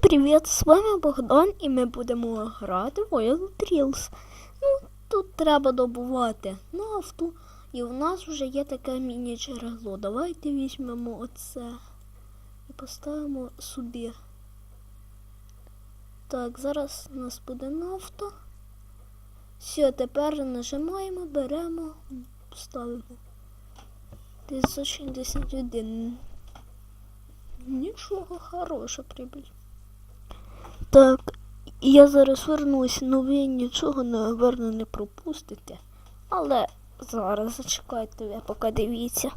привіт! З вами Богдан і ми будемо грати в Wild Trails. Ну, тут треба добувати нафту, і в нас вже є таке міні-джерело. Давайте візьмемо оце і поставимо собі. Так, зараз у нас буде нафта. Все, тепер нажимаємо, беремо, ставимо. 961. Нічого хороша прибыль. Так, я зараз вернусь, ну ви нічого напевно не пропустите. Але зараз зачекайте, ви поки дивіться.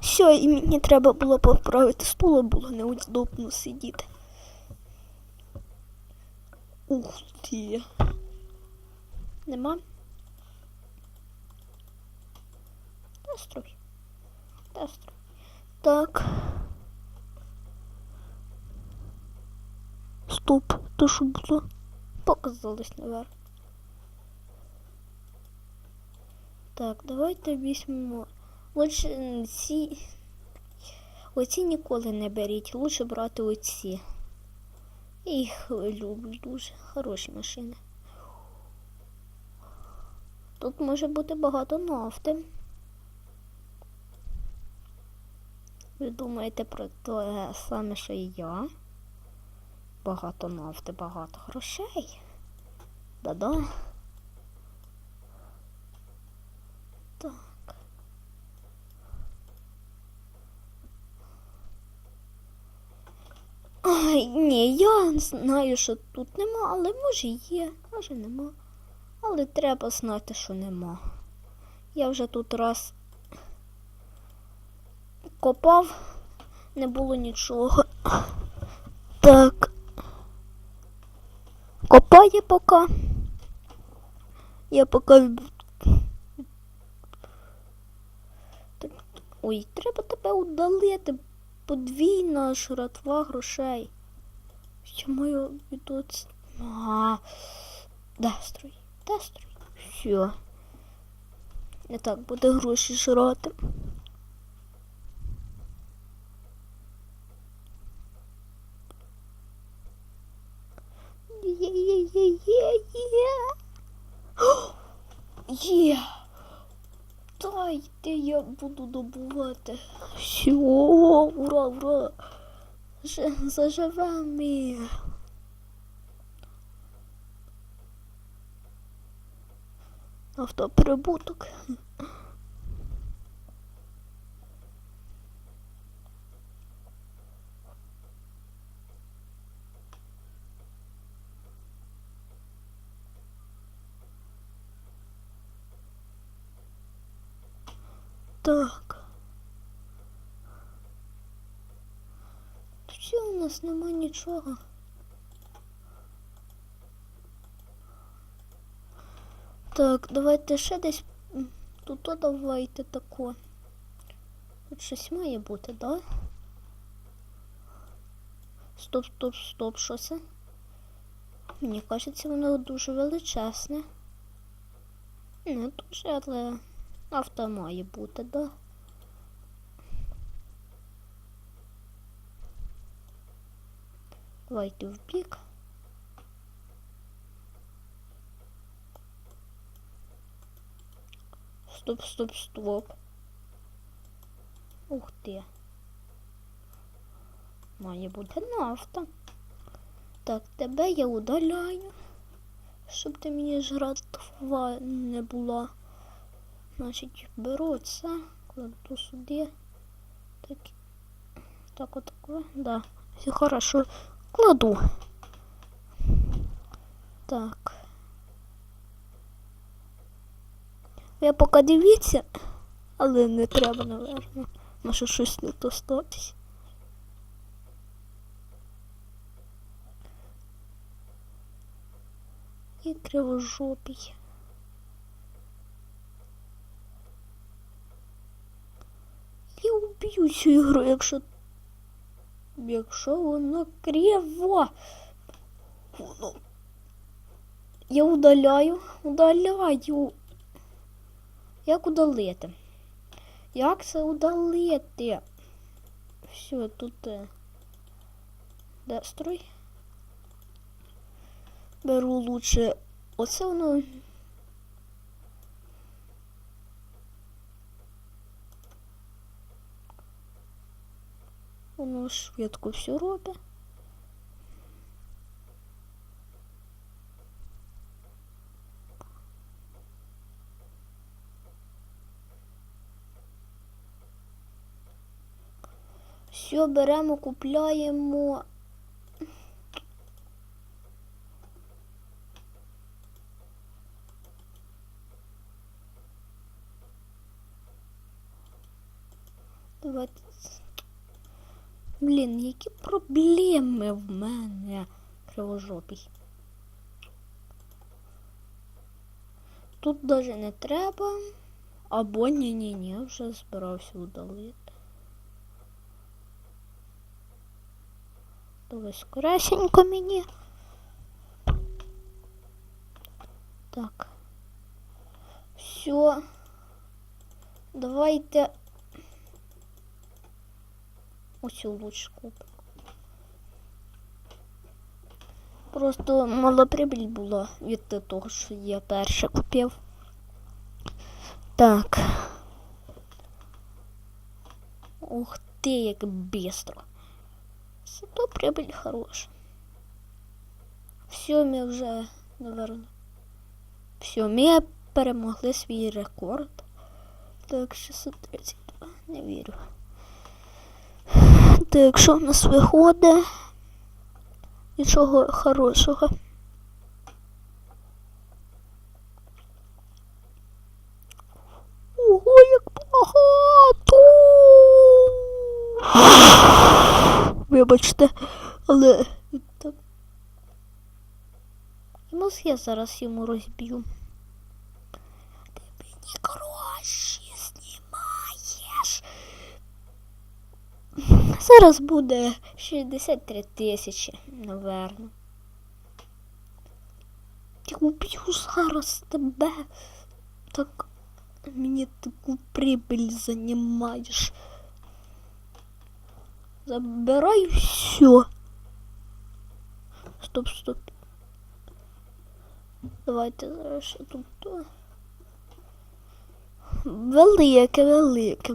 Все, і мені треба було поправити стула, було неудобно сидіти. Ух ти. Нема? Настрой. Так. Стоп, то що було? Показалось, наверное. Так, давайте візьмемо. Лучше ці. Оці ніколи не беріть. Лучше брати оці. Я їх люблю дуже. Хороші машини. Тут може бути багато нафти. Ви думаєте про те саме, що і я? Багато нафти, багато грошей. Да-да. Так. Ай, ні, я знаю, що тут нема, але може є, може нема. Але треба знати, що нема. Я вже тут раз копав, не було нічого. Так. Копає поки. Я поки. Ой, треба тебе удалити. Подвійна жратва грошей. Що маю відоць. А, Дестрой. Дестрой. Все. Не так буде гроші жрати. Буду добувати. Всього, ура, ура. Заживемо. Автоприбуток. Так. Все, у нас нема нічого. Так, давайте ще десь. Тут давайте тако. Тут щось має бути, да? Стоп, стоп, стоп, що це? Мені кажеться, воно дуже величезне. Не дуже, але авто має бути, да? Давайте в бік. Стоп, стоп, стоп. Ух ти. Має бути нафта. Так, тебе я удаляю, щоб ти мені жратва не була. Значить, беру це, кладу сюди. Так, так от, да, все хорошо. Кладу. Так. Я поки дивіться, але не треба, напевно. Може щось не то статись. І кривожопій. Я уб'ю цю ігру, якщо. Якщо воно криво. Воно. Я удаляю, удаляю. Як удалити? Як це удалити? Все, тут. е, Де строй? Беру лучше. Оце воно. Воно швидко все робить. Все, беремо, купляємо. Давайте. Блін, які проблеми в мене кривожопий. Тут даже не треба. Або ні-ні-ні, вже збирався удалити. Давай скоресенько мені. Так. Все. Давайте ось лучше купимо. Просто мала прибіль була від того, що я перше купив. Так. Ух ти, як бістро. Зато прибыль хороша. Все, ми вже, наверно. Все, ми перемогли свій рекорд. Так, 632, не вірю. Так, що в нас виходить? Нічого хорошого. Ого, як багато! Вибачте, але. І зараз йому розб'ю. Ти мені гроші знімаєш. Зараз буде 63 тисячі, наверно. Я уб'ю зараз тебе. Так мені таку прибыль занімаєш. Забирай все. Стоп, стоп. Давайте зараз тут. Велике, велике.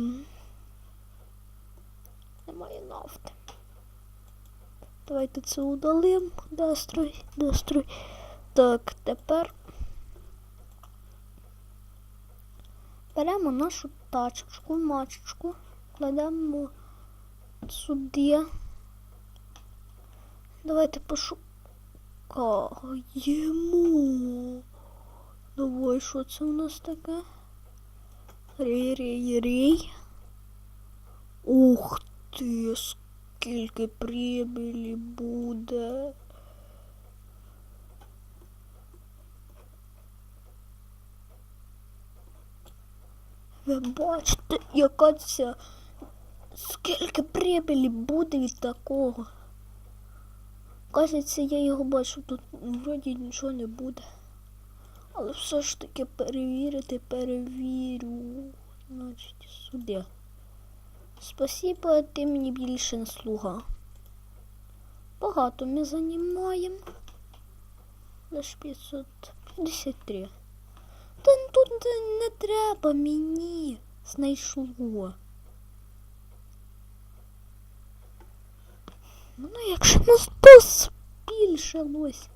Немає нафти. Давайте це удалим. Дострой, дострой. Так, тепер беремо нашу тачечку, мачечку, кладемо сюди. Давайте пошукаємо. Давай, що це у нас таке? Рей-рей-рей. Ух ти, скільки прибилі буде. Ви бачите, яка ця скільки прибилі буде від такого. Кажеться, я його бачу, тут вроді нічого не буде. Але все ж таки перевірити, перевірю. Значить, сюди. Спасибо, ти мені більше не слуга. Багато ми займаємо. Лиш 553. Та тут не треба мені. Знайшло. Ну, якщо нас то збільшилось.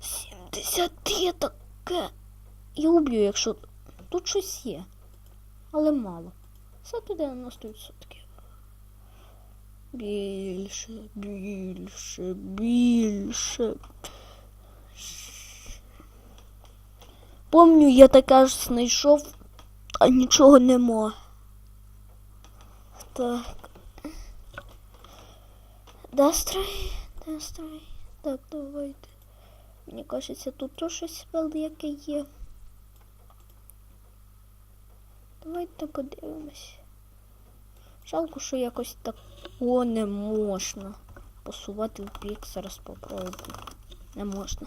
70 є таке. Я уб'ю, якщо тут щось є. Але мало. Все туди на 100%. Більше, більше, більше. Помню, я така ж знайшов, а нічого нема. Так. Настрой, настрой. Так, давайте. Мені кажеться, тут теж щось велике є. Давайте подивимось. Жалко, що якось такого не можна. Посувати в бік, зараз попробую. Не можна.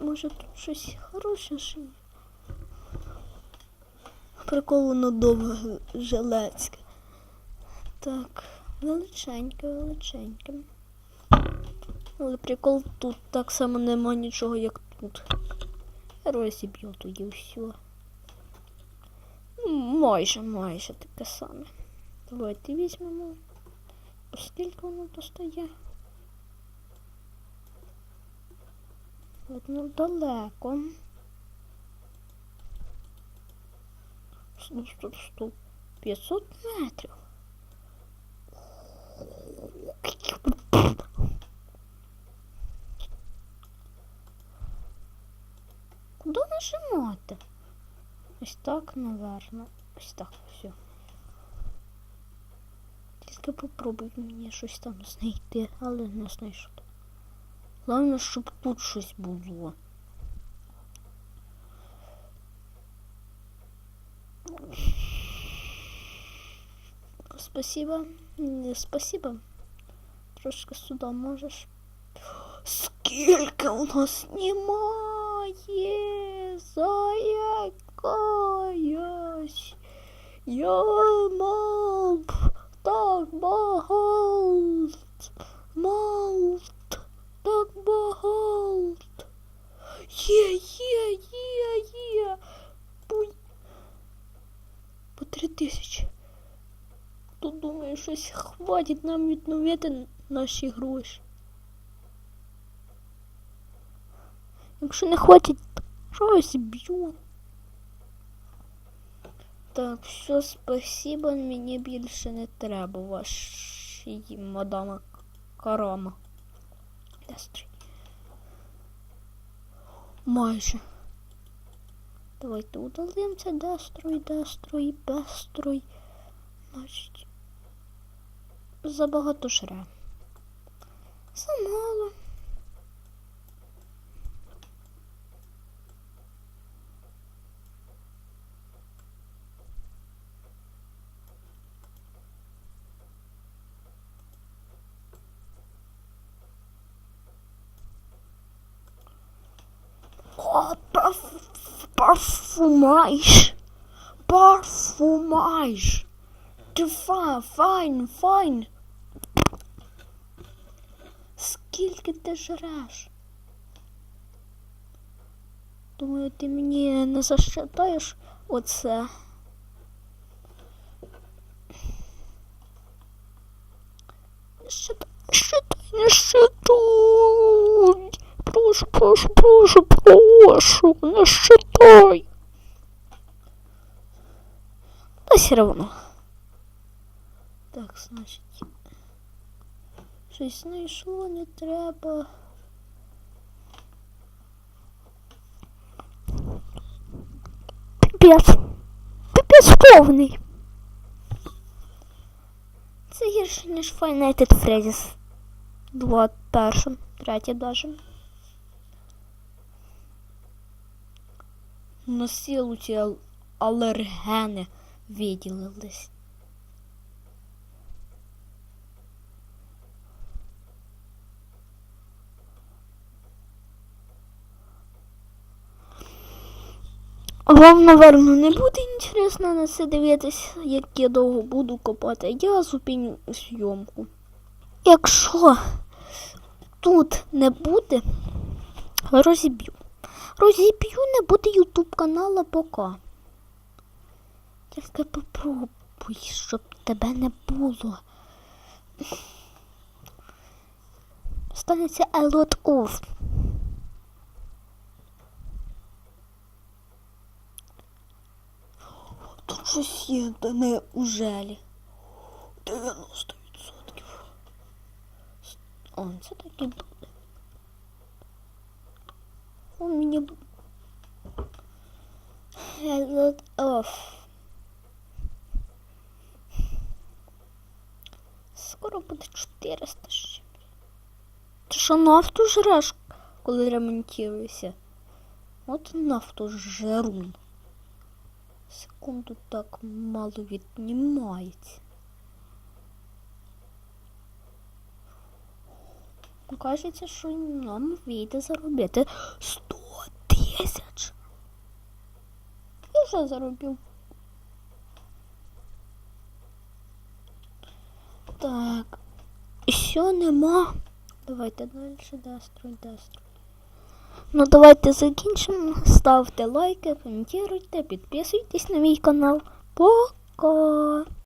Може тут щось хороше є? Прикол воно довге жилецьке. Так, величеньке, величеньке. Але прикол тут так само нема нічого, як тут. Розіб'ю тоді все. Майже, майже таке саме. Давайте візьмемо. Скільки воно достає? Видно далеко. Стоп, стоп, стоп. 500 метрів. Нажимати? Ось так, наверно. Ось так, все. Тільки попробуй мені щось там знайти, але не знайшов. Головне, щоб тут щось було. Спасибо. Спасибо. Трошки сюди можеш. Скільки у нас немає? Заякаюсь. Я мав так багато. Мав так багато. Є, є, є, є. Буй. По три тисячі. Тут думаю, щось хватить нам відновити наші гроші. Якщо не хватить, щось б'ю. Так, все, спасибо, мені більше не треба ваші мадама Карама. Майже. Давайте удалимо це дестрой, дестрой, бестрой. Значить, забагато жре. Замало. Parfumais. Парфумаж. Ти фа, файн, файн. Скільки ти жреш? Думаю, ти мені не засчитаєш оце. Прошу, прошу, прошу, прошу, не считай. Та все равно. Так, значить. Щось знайшло, не треба. Піпець. Піпець повний. Це гірше, ніж Five Nights at Freddy's. Два першим, третє даже. На силу ці алергени виділились. Вам, наверно, не буде інтересно на це дивитись, як я довго буду копати. Я зупиню зйомку. Якщо тут не буде, розіб'ю. Розіб'ю, не буде ютуб канала пока. Тільки попробуй, щоб тебе не було. Станеться a lot of. Тут щось є, та не ужелі. 90%. О, це так і буде. Мене a lot of. Скоро буде 400 ще. Ти що нафту жреш, коли ремонтуєшся? От нафту жрун. Секунду так мало віднімається. Кажеться, що нам вийде заробити 100 тисяч. Я вже заробив. Так. Що нема? Давайте далі дестрой, дестрой. Ну давайте закінчимо. Ставте лайки, коментуйте, підписуйтесь на мій канал. Пока!